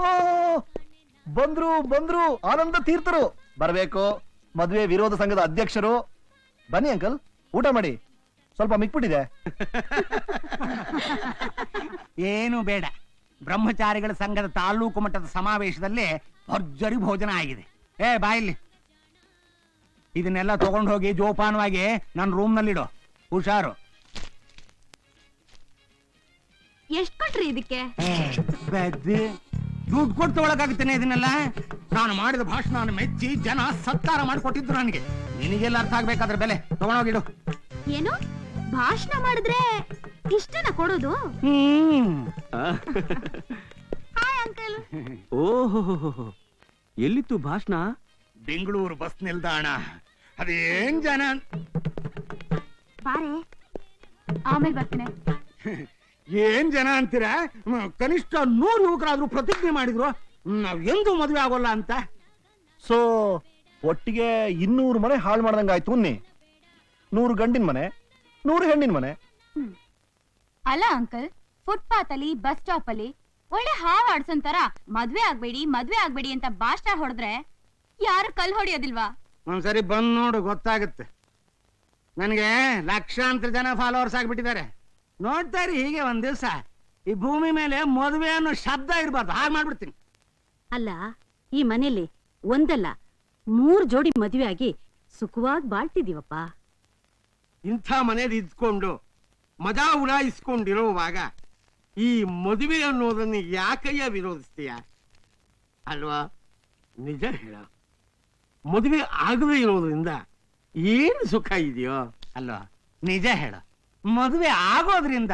ಓ ಬಂದ್ರು ಬಂದ್ರು ಆನಂದ ತೀರ್ಥರು. ಬರಬೇಕು. ಮದುವೆ ವಿರೋಧ ಸಂಘದ ಅಧ್ಯಕ್ಷರು. ಬನ್ನಿ ಅಂಕಲ್ ಊಟ ಮಾಡಿ. ಸ್ವಲ್ಪ ಮಿಕ್ಬಿಟ್ಟಿದೆ. ಏನು ಬೇಡ. ಬ್ರಹ್ಮಚಾರಿಗಳ ಸಂಘದ ತಾಲೂಕು ಮಟ್ಟದ ಸಮಾವೇಶದಲ್ಲಿ ಭರ್ಜರಿ ಭೋಜನ ಆಗಿದೆ. ಏ ಬಾಯಿಲಿ ಇದನ್ನೆಲ್ಲ ತಗೊಂಡು ಹೋಗಿ ಜೋಪಾನವಾಗಿ ನನ್ನ ರೂಮ್ ನಲ್ಲಿಡು ಹುಷಾರು. ಎಷ್ಟು ಕೊಟ್ರಿ ಇದಕ್ಕೆ? ಬೆದ್ದಿ ದುಡ್ಡು ಕೊಟ್ಟು ಒಳಗಾಗುತ್ತೇನೆ ಇದನ್ನೆಲ್ಲ? ನಾನು ಮಾಡಿದ ಭಾಷಣ ಮೆಚ್ಚಿ ಜನ ಸತ್ಕಾರ ಮಾಡಿಕೊಟ್ಟಿದ್ರು ನನಗೆ. ನಿನಗೆಲ್ಲ ಅರ್ಥ ಆಗ್ಬೇಕಾದ್ರ ಬೆಲೆ ತಗೊಂಡೋಗಿಡು. ಏನು? ಭಾಷಣ ಮಾಡಿದ್ರೆ ಇಷ್ಟನ ಕೊಡೋದು? ಹ್ಮ್. ಹಾಯ್ ಅಂಕಲ್ ಓಹೋ ಎಲ್ಲಿತ್ತು ಭಾಷಣ? ಬೆಂಗಳೂರು ಬಸ್ ನಿಲ್ದಾಣ. ಅದೇನ್ ಜನ? ಬಾರೆ. ಆಮೇಲೆ ಬರ್ತೀನಿ. ಏನ್ ಜನ ಅಂತೀರ? ಕನಿಷ್ಠ ನೂರು ಯುವಕರಾದ್ರೂ ಪ್ರತಿಜ್ಞೆ ಮಾಡಿದ್ರು. ನಾವ್ ಎಂದೂ ಮದ್ವೆ ಆಗೋಲ್ಲ ಅಂತ. ಸೊ ಒಟ್ಟಿಗೆ ಇನ್ನೂರು ಮನೆ ಹಾಳು ಮಾಡ್ದಂಗಾಯ್ತು ಉನ್ನಿ. ನೂರು ಗಂಡಿನ ಮನೆ ನೂರು ಹೆಣ್ಣಿನ ಮನೆ. ಅಲ್ಲ ಅಂಕಲ್ ಫುಟ್ಪಾತ್ ಅಲ್ಲಿ ಬಸ್ ಸ್ಟಾಪ್ ಅಲ್ಲಿ ಒಳ್ಳೆ ಹಾವ್ ಆಡ್ಸಂತರ ಮದ್ವೆ ಆಗ್ಬೇಡಿ ಮದ್ವೆ ಆಗ್ಬೇಡಿ ಅಂತ ಭಾಷಣ ಹೊಡೆದ್ರೆ ಯಾರು ಕಲ್ ಹೊಡಿಯೋದಿಲ್ವಾ? ಒಂದ್ಸರಿ ಬಂದ್ ನೋಡು ಗೊತ್ತಾಗುತ್ತೆ. ನನಗೆ ಲಕ್ಷಾಂತರ ಜನ ಫಾಲೋವರ್ಸ್ ಆಗ್ಬಿಟ್ಟಿದ್ದಾರೆ. ನೋಡ್ತಾ ಇರಿ ಹೀಗೆ ಒಂದ್ ದಿವಸ. ಈ ಭೂಮಿ ಮೇಲೆ ಮದುವೆ ಅನ್ನೋ ಶಬ್ದ ಇರಬಾರ್ದು ಹಾಗೆ ಮಾಡ್ಬಿಡ್ತೀನಿ. ಅಲ್ಲ ಈ ಮನೇಲಿ ಒಂದಲ್ಲ ಮೂರ್ ಜೋಡಿ ಮದುವೆ ಆಗಿ ಸುಖವಾಗಿ ಬಾಳ್ತಿದೀವಪ್ಪ ಇಂಥ ಮನೇಲಿ ಇದ್ಕೊಂಡು ಮಜಾ ಉಡಾಯಿಸ್ಕೊಂಡಿರೋವಾಗ ಈ ಮದುವೆ ಅನ್ನೋದನ್ನ ಯಾಕಯ್ಯ ವಿರೋಧಿಸ್ತೀಯ? ಅಲ್ವಾ? ನಿಜ ಹೇಳ. ಮದುವೆ ಆಗದೇ ಇರೋದ್ರಿಂದ ಏನು ಸುಖ ಇದೆಯೋ? ಅಲ್ವಾ? ನಿಜ ಹೇಳು. ಮದುವೆ ಆಗೋದ್ರಿಂದ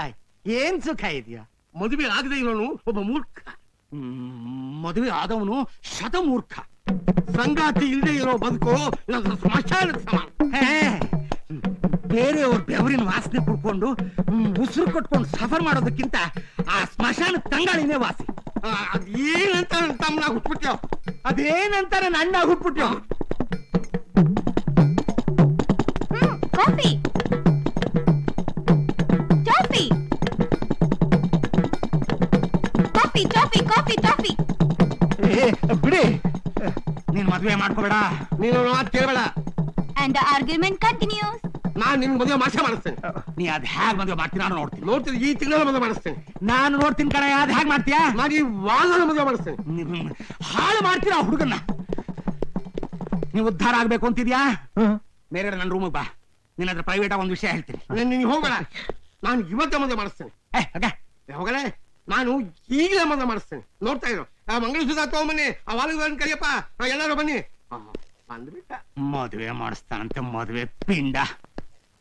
ಏನ್ ಸುಖ ಇದೆಯಾ? ಮದುವೆ ಆಗದೆ ಇರೋನು ಒಬ್ಬ ಮೂರ್ಖ. ಮದುವೆ ಆದವನು ಶತಮೂರ್ಖ. ಸಂಗಾತಿ ಇಲ್ಲದೆ ಇರೋ ಬದುಕು ಸ್ಮಶಾನ ಸ್ಮಶಾನದ ಸಮಾನ. ಹೇ, ಬೇರೆಯವ್ರ ಬೆವರಿನ ವಾಸನೆ ಕುಡ್ಕೊಂಡು ಉಸಿರು ಕಟ್ಕೊಂಡು ಸಫರ್ ಮಾಡೋದಕ್ಕಿಂತ ಆ ಸ್ಮಶಾನ ತಂಗಾಳಿನೇ ವಾಸಿ. ಆ, ಅದ್ ಏನಂತ ತಮ್ಮನ ಹುಟ್ಬಿಟ್ಯೋ? ಅದೇನಂತ ನನ್ನ ಹುಟ್ಬಿಟ್ಟ ಹುಟ್ಬಿಟ್ಟು coffee. Coffee toffee coffee toffee ಏ ಬಿಡಿ. ನೀನ್ ಮದ್ವೆ ಮಾಡ್ಕೋಬೇಡ. ನೀನು ಮಾತು ಕೇಳಬೇಡ. ಅಂಡ್ ಆರ್ಗ್ಯುಮೆಂಟ್ ಕಂಟಿನ್ಯೂಸ್ ನಾನು ನಿನ್ ಮದುವೆ ಮಾಸ ಮಾಡಿಸ್ತೇನೆ. ನೀ ಅದ್ ಹ್ಯಾಗ್ ಮದ್ವೆ ಮಾಡ್ತೀನಿ ನಾನು ನೋಡ್ತೀನಿ. ನೋಡ್ತೀನಿ ಈ ತಿಂಗಳ ಮದುವೆ ಮಾಡಿಸ್ತೇನೆ. ನಾನು ನೋಡ್ತೀನಿ ಕಣ ಅದ್ ಹೇಗ್ ಮಾಡ್ತೀಯಾ? ನಾನು ಈ ಮದುವೆ ಮಾಡಿಸ್ತೇನೆ. ನೀವ್ ಹಾಳು ಮಾಡ್ತೀರಾ ಹುಡುಗನ್ನ? ನೀವು ಉದ್ಧಾರ ಆಗ್ಬೇಕು ಅಂತಿದ್ಯಾ. ಬೇರೆ ನನ್ನ ರೂಮಿಗೆ ಬಾ. ನಿನ್ನ ಹತ್ರ ಪ್ರೈವೇಟ್ ಒಂದ್ ವಿಷಯ ಹೇಳ್ತೀನಿ. ನೀನು ನೀನ್ ಹೋಗಬೇಡ. ನಾನು ಇವತ್ತೇ ಮದುವೆ ಮಾಡಿಸ್ತೇನೆ. ಏ, ಹೋಗೆ. ಹೋಗಲೇ. ನಾನು ಈಗಲೇ ಮದುವೆ ಮಾಡಿಸ್ತೇನೆ. ನೋಡ್ತಾ ಇರೋ. ಆ ಮಂಗಳಸೂತ್ರ ತಗೊಂಬನ್ನಿ ಆ ವಾಲಿಗಳನ್ನು ಕರಿಯಪ್ಪ. ಎಲ್ಲರೂ ಬನ್ನಿ. ಬಂದ್ಬಿಟ್ಟ. ಮದುವೆ ಮಾಡಿಸ್ತಾನಂತೆ ಮದುವೆ ಪಿಂಡ.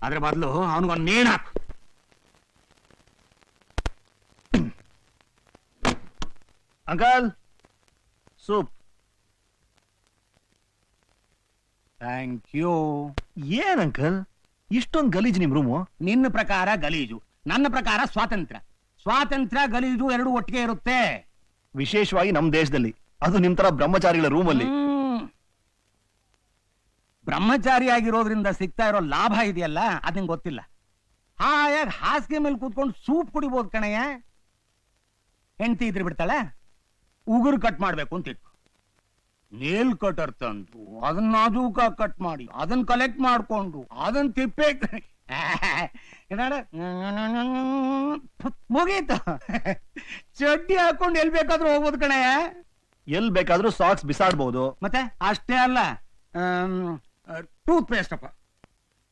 ಅದ್ರ ಬದಲು ಅವನಿಗೊಂದು ನೇಣ ಹಾಕು. Uncle soup. Thank you. ಏನ್ ಅಂಕಲ್? ಇಷ್ಟೊಂದು ಗಲೀಜು ನಿಮ್ ರೂಮು ನಿನ್ನ ಪ್ರಕಾರ ಗಲೀಜು ನನ್ನ ಪ್ರಕಾರ ಸ್ವಾತಂತ್ರ್ಯ. ಸ್ವಾತಂತ್ರ್ಯ ಗಲೀಜು ಎರಡು ಒಟ್ಟಿಗೆ ಇರುತ್ತೆ. ವಿಶೇಷವಾಗಿ ನಮ್ಮ ದೇಶದಲ್ಲಿ. ಅದು ನಿಮ್ ತರ ಬ್ರಹ್ಮಚಾರಿಗಳ ರೂಮಲ್ಲಿ. ಬ್ರಹ್ಮಚಾರಿ ಆಗಿರೋದ್ರಿಂದ ಸಿಗ್ತಾ ಇರೋ ಲಾಭ ಇದೆಯಲ್ಲ ಅದ್ ನಿಂಗೆ ಗೊತ್ತಿಲ್ಲ. ಹಾಯಾಗಿ ಹಾಸಿಗೆ ಮೇಲೆ ಕೂತ್ಕೊಂಡು ಸೂಪ್ ಕುಡಿಬೋದು ಕಣಯ್ಯ. ಹೆಂಡತಿ ಇದ್ರೆ ಬಿಡ್ತಾಳೆ? ಉಗುರು ಕಟ್ ಮಾಡ್ಬೇಕು ಅಂತ ಇಟ್ಕೊ. ನೇಲ್ ಕಟರ್ ತಂದು ಅದನ್ನ ಅದೂಕ ಕಟ್ ಮಾಡಿ ಅದನ್ನ ಕಲೆಕ್ಟ್ ಮಾಡ್ಕೊಂಡು ಅದನ್ನ ತಿಪ್ಪೆ ಏನಾಡ ಮುಗೀತು. ಚಡ್ಡಿ ಹಾಕೊಂಡು ಎಲ್ ಬೇಕಾದ್ರೂ ಹೋಗ್ಬೋದು ಕಣಯ್ಯ ಎಲ್ ಬೇಕಾದ್ರೂ ಸಾಕ್ಸ್ ಬಿಸಾಡ್ಬಹುದು ಮತ್ತೆ? ಅಷ್ಟೇ ಅಲ್ಲ. ಟೂತ್ ಪೇಸ್ಟ್ ಅಪ್ಪ.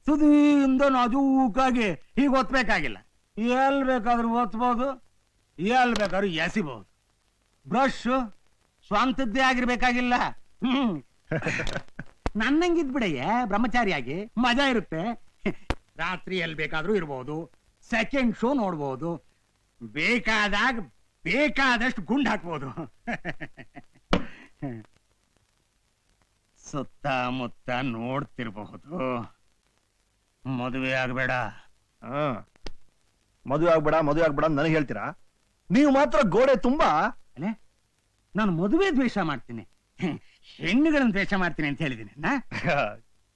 ಸುದೀಂದ ನಾಜೂಕಾಗಿ ಹೀಗೆ ಒತ್ತಬೇಕಾಗಿಲ್ಲ ಎಲ್ ಬೇಕಾದ್ರೂ ಒತ್ಬಹುದು ಎಲ್ ಬೇಕಾದ್ರೂ ಎಸಿಬಹುದು ಬ್ರಷ್ ಸ್ವಂತದ್ದೇ ಆಗಿರ್ಬೇಕಾಗಿಲ್ಲ. ಹ್ಮ್. ನನ್ನಂಗಿದ್ ಬಿಡಯ್ಯ? ಬ್ರಹ್ಮಚಾರಿಯಾಗಿ? ಮಜಾ ಇರುತ್ತೆ. ರಾತ್ರಿ ಎಲ್ಲಿ ಬೇಕಾದ್ರೂ ಇರ್ಬೋದು ಸೆಕೆಂಡ್ ಶೋ ನೋಡ್ಬೋದು ಬೇಕಾದಾಗ ಬೇಕಾದಷ್ಟು ಗುಂಡ್ ಹಾಕ್ಬೋದು. ಸುತ್ತಮುತ್ತ ನೋಡ್ತಿರ್ಬಹುದು. ಮದುವೆ ಆಗ್ಬೇಡ. ಹಾ. ಮದುವೆ ಆಗ್ಬೇಡ ಮದುವೆ ಆಗ್ಬೇಡ ಅಂತ ನನಗೆ ಹೇಳ್ತೀರಾ? ನೀವು ಮಾತ್ರ ಗೋಡೆ ತುಂಬಾ. ಅಲೆ ನಾನು ಮದುವೆ ದ್ವೇಷ ಮಾಡ್ತೀನಿ. ಹೆಣ್ಣುಗಳನ್ನ ದ್ವೇಷ ಮಾಡ್ತೀನಿ ಅಂತ ಹೇಳಿದ್ದೀನಿ ನಾ?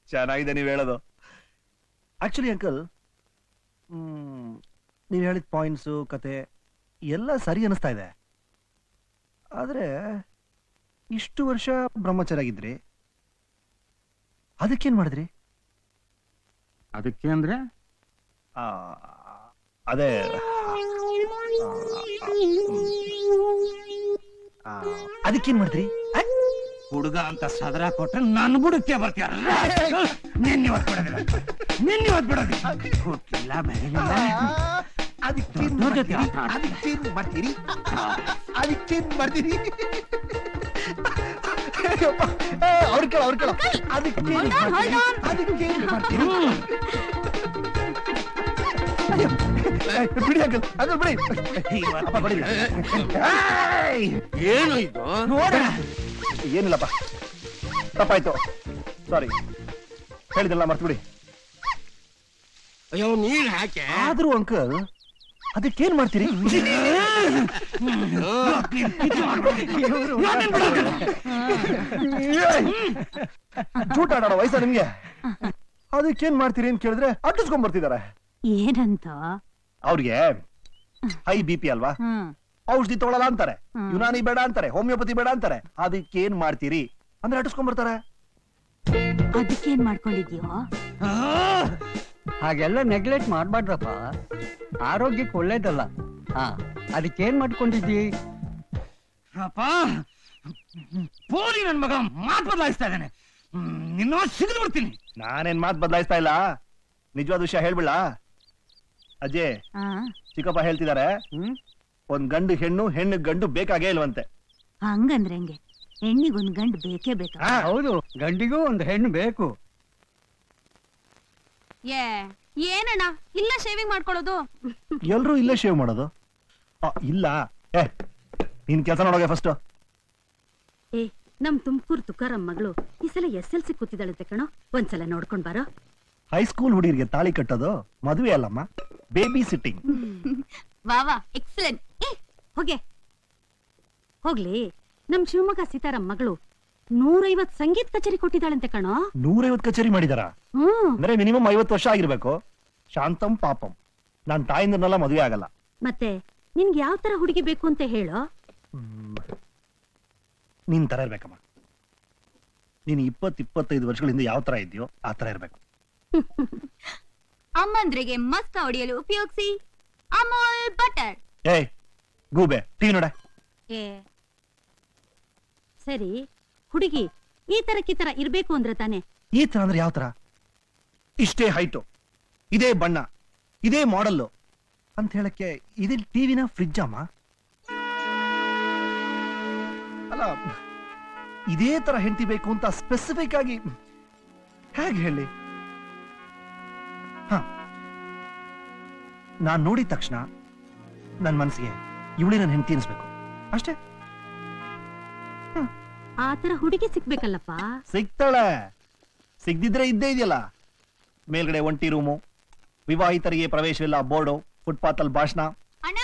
ಚೆನ್ನಾಗಿದೆ ನೀವ್ ಹೇಳೋದು. ಆಕ್ಚುಲಿ ಅಂಕಲ್ ನೀವು ಹೇಳಿದ ಪಾಯಿಂಟ್ಸು ಕತೆ ಎಲ್ಲ ಸರಿ ಅನಿಸ್ತಾ ಇದೆ. ಆದ್ರೆ ಇಷ್ಟು ವರ್ಷ ಬ್ರಹ್ಮಚಾರಿ ಆಗಿದ್ರಿ ಅದಕ್ಕೇನ್ ಮಾಡಿದ್ರಿ? ಅದಕ್ಕೆ ಅಂದರೆ? ಆ, ಅದೇ ಅದಕ್ಕೇನು ಮಾಡಿದ್ರಿ? ಹುಡುಗ ಅಂತ ಸದರ ಕೊಟ್ಟರೆ ನನ್ನ ಬುಡಕ್ಕೆ ಬರ್ತೀಯ. ನಿನ್ನ ಇವತ್ತು ಬಿಡೋದಿಲ್ಲ ನಿನ್ನ ಇವತ್ತು ಬಿಡೋದಿಲ್ಲ ಹುಟ್ಟಿಲ್ಲ ಬೆಳೆದಿಲ್ಲ ಅದಕ್ಕೇನ್ ದೊಡ್ಡ ಜೊತೆ ಮಾಡ್ತೀರಿ? ಆಟ ಆಡ್ತೀರ. ಅದಕ್ಕೇನ್ ಮಾಡ್ತೀರಿ ಅದಕ್ಕೇನ್ ಮಾಡ್ತೀರಿ ಅಯ್ಯಪ್ಪ, ಏ, ಅವ್ರ್ ಕೇಳ ಅವ್ರ ಕೇಳ. ಅದಕ್ಕೇನ್ Hold on, hold ಮಾಡ್ತೀರಿ? on. ಅದಕ್ಕೇನ್ ಮಾಡ್ತೀರಿ ಅಯ್ಯೋ, ಏ, ಬಿಡಿ ಅಂಕಲ್. ಅಂಕಲ್ ಬಿಡಿ. ಅಪ್ಪ ಬಿಡಿ. ಏಯ್! ಏನು ಇದು? ನೋಡ. ಏನಿಲ್ಲಪ್ಪ. ತಪ್ಪಾಯ್ತು. ಸಾರಿ ಹೇಳಿದ್ರಲ್ಲ ಮರ್ತು ಬಿಡಿ ಅಯ್ಯೋ ನೀರ್ ಹಾಕೆ ಆದ್ರೂ ಅಂಕಲ್ ಅದಕ್ಕೇನ್ ಮಾಡ್ತೀರಿ? ಜೂಟ ಆಡೋ ವಯಸ್ಸ ನಿಮ್ಗೆ? ಅದಕ್ಕೇನ್ ಮಾಡ್ತೀರಿ ಅಂತ ಕೇಳಿದ್ರೆ ಅಟ್ಟಿಸ್ಕೊಂಡ್ ಬರ್ತಿದಾರೆ ಏನಂತ? ಅವ್ರಿಗೆ ಹೈ ಬಿ ಪಿ ಅಲ್ವಾ? ಔಷಧಿ ತಗೊಳಲ್ಲ ಅಂತಾರೆ. ಯುನಾನಿ ಬೇಡ ಅಂತಾರೆ ಹೋಮಿಯೋಪತಿ ಬೇಡ ಅಂತಾರೆ. ಅದಕ್ಕೇನ್ ಮಾಡ್ತೀರಿ? ಅಂದ್ರೆ ಅಟ್ಟಿಸ್ಕೊಂಡ್ ಬರ್ತಾರೆ ಅದಕ್ಕೇನ್ ಮಾಡ್ಕೊಂಡಿದ್ಯೋ ಹಾಗೆಲ್ಲ ನೆಗ್ಲೆಕ್ಟ್ ಮಾಡಬಾರ್ದಪ್ಪ. ಆರೋಗ್ಯಕ್ಕೆ ಒಳ್ಳೇದಲ್ಲ. ಹಾ ಅದಕ್ಕೇನ್ ಮಾಡ್ಕೊಂಡಿದ್ದಿ? ಅಪ್ಪ ಪೋಲಿ ನನ್ ಮಗ ಮಾತು ಬದಲಾಯಿಸ್ತಾ ಇದ್ದಾನೆ. ನಿನ್ನ ಸಿಗದು ಬಿಡ್ತೀನಿ. ನಾನೇನ್ ಮಾತು ಬದಲಾಯಿಸ್ತಾ ಇಲ್ಲ? ನಿಜವಾದ ವಿಷಯ ಹೇಳ್ಬಿಡ ಅಜ್ಜೆ ಚಿಕ್ಕಪ್ಪ ಹೇಳ್ತಿದಾರೆ ಹ್ಮ್? ಒಂದ್ ಗಂಡು ಹೆಣ್ಣು ಹೆಣ್ಣು ಗಂಡು ಬೇಕಾಗೇ ಇಲ್ವಂತೆ. ಹಂಗಂದ್ರೆ ಹೆಂಗೆ? ಹೆಣ್ಣಿಗೊಂದ್ ಗಂಡು ಬೇಕೇ ಬೇಕು? ಹೌದು ಗಂಡಿಗೂ ಒಂದು ಹೆಣ್ಣು ಬೇಕು. ಏ ಏನಣ್ಣ? ಇಲ್ಲ ಶೇವಿಂಗ್ ಮಾಡ್ಕೊಳ್ಳೋದು? ಎಲ್ರೂ ಇಲ್ಲೇ ಶೇವ್ ಮಾಡೋದು? ಆ, ಇಲ್ಲ. ಏ ನೀನ್ ಕೆಲಸ ನೋಡೋಗೆ ಫಸ್ಟ್ ಏ ನಮ್ ತುಮಕೂರು ತುಕಾರಂ ಮಗಳು ಈ ಸಲ ಎಸ್ ಎಲ್ ಸಿ ಕೂತಿದ್ದಾಳಂತೆ ಕಣೋ. ಒಂದ್ಸಲ ನೋಡ್ಕೊಂಡ್ ಬಾರೋ. ಹೈಸ್ಕೂಲ್ ಹುಡುಗಿರಿಗೆ ತಾಳಿ ಕಟ್ಟೋದು ಮದುವೆ ಅಲ್ಲಮ್ಮ. ಬೇಬಿ ಸಿಟ್ಟಿಂಗ್ ವಾ ವಾ ಎಕ್ಸಲೆಂಟ್ ಏ ಹೋಗೆ. ಹೋಗ್ಲಿ. ನಮ್ ಶಿವಮೊಗ್ಗ ಸೀತಾರಾಮ್ ಮಗಳು ನೂರೈವತ್ ಸಂಗೀತ ಕಚೇರಿ ಕೊಟ್ಟಿದ್ದಾಳಂತೆ ಕಣೋ. ನೂರೈವತ್ ಕಚೇರಿ ಮಾಡಿದಾರ? ಹ್ಮ್ ಅಂದ್ರೆ ಮಿನಿಮಮ್ ಐವತ್ತು ವರ್ಷ ಆಗಿರ್ಬೇಕು. ಶಾಂತಂ ಪಾಪಂ. ನಾನ್ ತಾಯಿಂದನೆಲ್ಲ ಮದುವೆ ಆಗಲ್ಲ. ಮತ್ತೆ ನಿನ್ಗೆ ಯಾವ ತರ ಹುಡುಗಿ ಬೇಕು ಅಂತ ಹೇಳೋ? ಹ್ಮ್. ನಿನ್ ತರ ಇರ್ಬೇಕಮ್ಮ. ನೀನ್ ಇಪ್ಪತ್ ಇಪ್ಪತ್ತೈದು ವರ್ಷಗಳಿಂದ ಯಾವ ತರ ಇದೆಯೋ ಆ ತರ ಇರ್ಬೇಕು. ಅಮ್ಮಂದ್ರಿಗೆ ಮಸ್ತ್ ಹೊಡೆಯಲು ಉಪಯೋಗಿಸಿ. ಅಮೂಲ್ ಬಟರ್. ಏಯ್ ಗೂಬೆ ಟಿವಿ ನೋಡ. ಏ. ಸರಿ ಹುಡುಗಿ, ಈ ತರ ಇರ್ಬೇಕು ಅಂದ್ರೆ ತಾನೆ? ಈ ತರ ಅಂದ್ರೆ ಯಾವ ತರ? ಇಷ್ಟೇ ಹೈಟು ಇದೇ ಬಣ್ಣ, ಇದೇ ಮಾಡೆಲ್ಲು ಅಂತ ಹೇಳಕ್ಕೆ ಇದೇ ಟಿವಿನ ಫ್ರಿಜ್ ಅಮ್ಮ? ಅಲ್ಲ, ಇದೇ ತರ ಹೆಂಡತಿ ಬೇಕು ಅಂತ ಸ್ಪೆಸಿಫಿಕ್ ಆಗಿ ಹೇಗೆ ಹೇಳಿ? ಹ. ನಾನ್ ನೋಡಿದ ತಕ್ಷಣ ನನ್ ಮನಸ್ಸಿಗೆ ಇವಳಿ ನನ್ನ ಹೆಂಡತಿ ಅನ್ಸ್ಬೇಕು. ಅಷ್ಟೇ? ಆ ತರ ಹುಡುಗಿ ಸಿಕ್ಬೇಕಲ್ಲಪ್ಪ? ಸಿಗ್ತಾಳೆ ಸಿಗ್ದಿದ್ರೆ ಇದ್ದೇ ಇದೆಯಲ್ಲ. ಮೇಲ್ಗಡೆ ಒಂಟಿ ರೂಮು. ವಿವಾಹಿತರಿಗೆ ಪ್ರವೇಶವಿಲ್ಲ ಬೋರ್ಡು ಫುಟ್ಪಾತ್ ಅಲ್ಲಿ ಭಾಷಣ. ಅಣ್ಣ